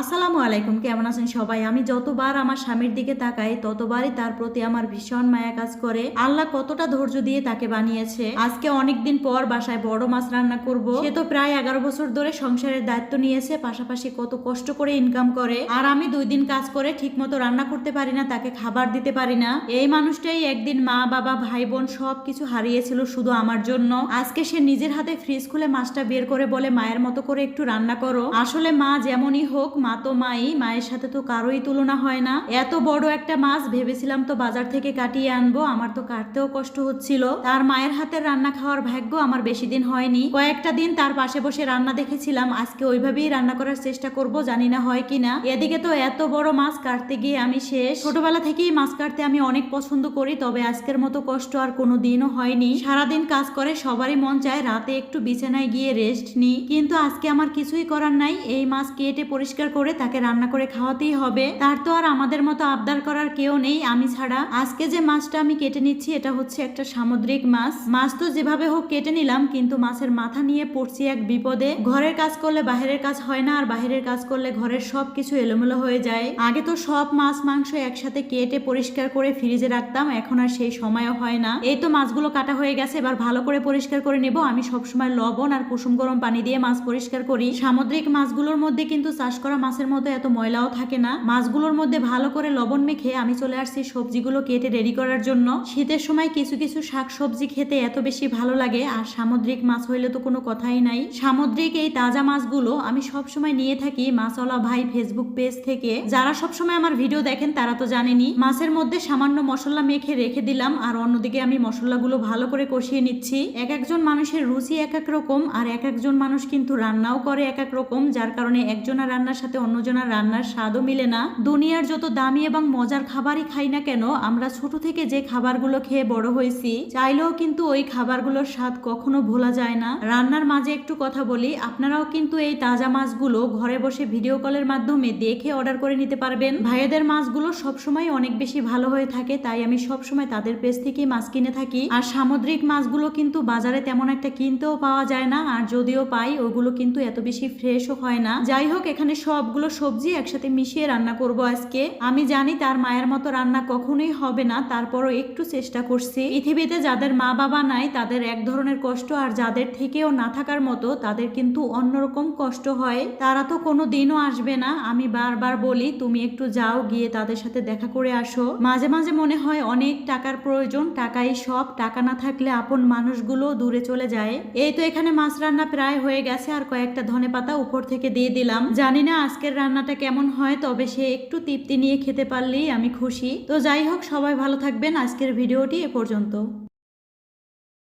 আসসালামু আলাইকুম, কেমন আছেন সবাই? আমি যতবার আমার স্বামীর দিকে তাকাই, ততবারই তার প্রতি আমার ভীষণ মায়া কাজ করে। আল্লাহ কতটা ধৈর্য দিয়ে তাকে বানিয়েছে। আজকে অনেকদিন পর বাসায় বড় মাছ রান্না করব। সে তো প্রায় এগারো বছর ধরে সংসারের দায়িত্ব নিয়েছে, পাশাপাশি কত কষ্ট করে ইনকাম করে। আর আমি দুই দিন কাজ করে ঠিক মতো রান্না করতে পারি না, তাকে খাবার দিতে পারি না। এই মানুষটাই একদিন মা, বাবা, ভাই, বোন সব কিছু হারিয়েছিল শুধু আমার জন্য। আজকে সে নিজের হাতে ফ্রিজ খুলে মাছটা বের করে বলে, মায়ের মতো করে একটু রান্না করো। আসলে মা যেমনই হোক মা তো মাই, মায়ের সাথে তো কারোই তুলনা হয় না। এত বড় একটা মাছ ভেবেছিলাম তো বাজার থেকে কাটিয়ে আনব, আমার তো কাটতেও কষ্ট হচ্ছিল। তার মায়ের হাতের রান্না খাওয়ার ভাগ্য আমার বেশি দিন হয়নি। কয়েকটা দিন তার পাশে বসে রান্না দেখেছিলাম, আজকে ওইভাবেই রান্না করার চেষ্টা করব, জানি না হয় কিনা। এদিকে তো এত বড় মাছ কাটতে গিয়ে আমি শেষ। ছোটবেলা থেকেই মাছ কাটতে আমি অনেক পছন্দ করি, তবে আজকের মতো কষ্ট আর কোনো দিনও হয়নি। সারাদিন কাজ করে সবারই মন চায় রাতে একটু বিছানায় গিয়ে রেস্ট নিই কিন্তু আজকে আমার কিছুই করার নাই, এই মাছ কেটে পরিষ্কার করে তাকে রান্না করে খাওয়াতেই হবে। তার তো আর আমাদের মতো আবদার করার কেউ নেই আমি ছাড়া। আজকে যে মাছটা আমি কেটে নিচ্ছি, এটা হচ্ছে একটা সামুদ্রিক মাছ। মাছ তো যেভাবে হোক কেটে নিলাম, কিন্তু মাছের মাথা নিয়ে পড়ছি এক বিপদে। ঘরের কাজ করলে বাহিরের কাজ হয় না, আর বাহিরের কাজ করলে ঘরের সব কিছু এলোমেলো হয়ে যায়। আগে তো সব মাছ মাংস একসাথে কেটে পরিষ্কার করে ফ্রিজে রাখতাম, এখন আর সেই সময়ও হয় না। এই তো মাছগুলো কাটা হয়ে গেছে, এবার ভালো করে পরিষ্কার করে নেব। আমি সবসময় লবণ আর কুসুম গরম পানি দিয়ে মাছ পরিষ্কার করি। সামুদ্রিক মাছগুলোর মধ্যে কিন্তু চাষ করা মাছের মতো এত ময়লাও থাকে না। মাছগুলোর মধ্যে ভালো করে লবণ মেখে আমি চলে আসছি সবজিগুলো কেটে রেডি করার জন্য। শীতের সময় কিছু কিছু শাক সবজি খেতে এত বেশি ভালো লাগে, আর সামুদ্রিক মাছ হইলে তো কোনো কথাই নাই। সামুদ্রিক এই তাজা মাছগুলো আমি সব সময় নিয়ে থাকি মাছওয়ালা ভাই ফেসবুক পেজ থেকে। যারা সব সময় আমার ভিডিও দেখেন তারা তো জানেনি মাছের মধ্যে সামান্য মশলা মেখে রেখে দিলাম, আর অন্যদিকে আমি মশলাগুলো ভালো করে কষিয়ে নিচ্ছি। এক একজন মানুষের রুচি এক এক রকম, আর এক একজন মানুষ কিন্তু রান্নাও করে এক এক রকম, যার কারণে একজনের রান্নার সাথে অন্যজনের রান্নার স্বাদও মিলে না। দুনিয়ার যত দামি এবং মজার খাবারই খাই না কেন, আমরা ছোট থেকে যে খাবারগুলো খেয়ে বড় হয়েছি, চাইলেও কিন্তু ওই খাবারগুলোর স্বাদ কখনো ভোলা যায় না। রান্নার মাঝে একটু কথা বলি, আপনারাও কিন্তু এই তাজা মাছগুলো ঘরে বসে ভিডিও কলের মাধ্যমে দেখে অর্ডার করে নিতে পারবেন। ভাইয়াদের মাছগুলো সবসময় অনেক বেশি ভালো হয়ে থাকে, তাই আমি সবসময় তাদের পেজ থেকেই মাছ কিনে থাকি। আর সামুদ্রিক মাছগুলো কিন্তু বাজারে তেমন একটা কিনতেও পাওয়া যায় না, আর যদিও পাই, ওগুলো কিন্তু এত বেশি ফ্রেশও হয় না। যাই হোক, এখানে সবগুলো সবজি একসাথে মিশিয়ে রান্না করব আজকে। আমি জানি তার মায়ের মতো রান্না কখনোই হবে না, তারপরও একটু চেষ্টা করছি। পৃথিবীতে যাদের মা বাবা নাই, তাদের এক ধরনের কষ্ট আর যাদের থেকেও না থাকার মতো, তাদের কিন্তু অন্যরকম কষ্ট হয়। তারা তো কোনো দিনও আসবে না। আমি বারবার বলি, তুমি একটু যাও, গিয়ে তাদের সাথে দেখা করে আসো। মাঝে মাঝে মনে হয় অনেক টাকার প্রয়োজন, টাকাই সব। টাকা না থাকলে আপন মানুষগুলো দূরে চলে যায়। এই তো এখানে মাছ রান্না প্রায় হয়ে গেছে, আর কয়েকটা ধনে পাতা উপর থেকে দিয়ে দিলাম। জানি না আজকের রান্নাটা কেমন হয়, তবে সে একটু তৃপ্তি নিয়ে খেতে পারলেই আমি খুশি। তো যাই হোক, সবাই ভালো থাকবেন। আজকের ভিডিওটি এ পর্যন্ত।